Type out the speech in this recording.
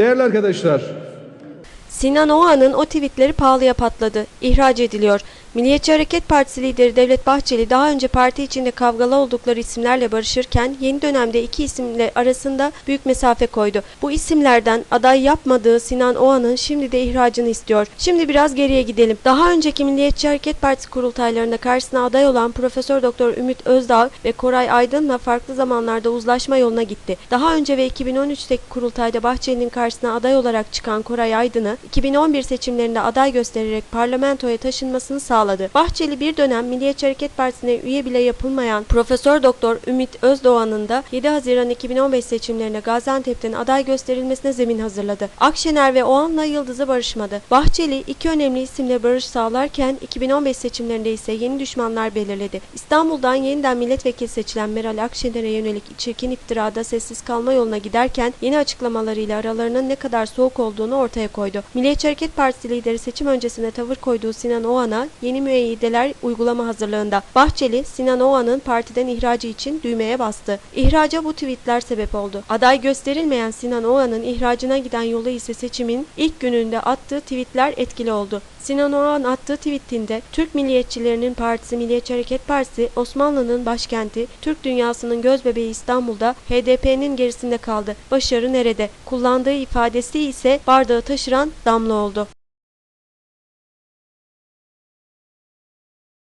Değerli arkadaşlar, Sinan Oğan'ın o tweetleri pahalıya patladı. İhraç ediliyor. Milliyetçi Hareket Partisi lideri Devlet Bahçeli daha önce parti içinde kavgalı oldukları isimlerle barışırken yeni dönemde iki isimle arasında büyük mesafe koydu. Bu isimlerden aday yapmadığı Sinan Oğan'ın şimdi de ihracını istiyor. Şimdi biraz geriye gidelim. Daha önceki Milliyetçi Hareket Partisi kurultaylarında karşısına aday olan Profesör Doktor Ümit Özdağ ve Koray Aydın'la farklı zamanlarda uzlaşma yoluna gitti. Daha önce ve 2013'teki kurultayda Bahçeli'nin karşısına aday olarak çıkan Koray Aydın'ı 2011 seçimlerinde aday göstererek parlamentoya taşınmasını sağladı. Bahçeli bir dönem Milliyetçi Hareket Partisi'ne üye bile yapılmayan Profesör Doktor Ümit Özdoğan'ın da 7 Haziran 2015 seçimlerine Gaziantep'ten aday gösterilmesine zemin hazırladı. Akşener ve Oğan'la Yıldız'ı barışmadı. Bahçeli iki önemli isimle barış sağlarken 2015 seçimlerinde ise yeni düşmanlar belirledi. İstanbul'dan yeniden milletvekili seçilen Meral Akşener'e yönelik çirkin iftirada sessiz kalma yoluna giderken yeni açıklamalarıyla aralarının ne kadar soğuk olduğunu ortaya koydu. Milliyetçi Hareket Partisi lideri seçim öncesinde tavır koyduğu Sinan Oğan'a yeni müeyyideler uygulama hazırlığında. Bahçeli, Sinan Oğan'ın partiden ihracı için düğmeye bastı. İhraca bu tweetler sebep oldu. Aday gösterilmeyen Sinan Oğan'ın ihracına giden yolu ise seçimin ilk gününde attığı tweetler etkili oldu. Sinan Oğan attığı tweetinde Türk Milliyetçilerinin Partisi Milliyetçi Hareket Partisi Osmanlı'nın başkenti, Türk dünyasının gözbebeği İstanbul'da HDP'nin gerisinde kaldı. Başarı nerede? Kullandığı ifadesi ise bardağı taşıran damla oldu.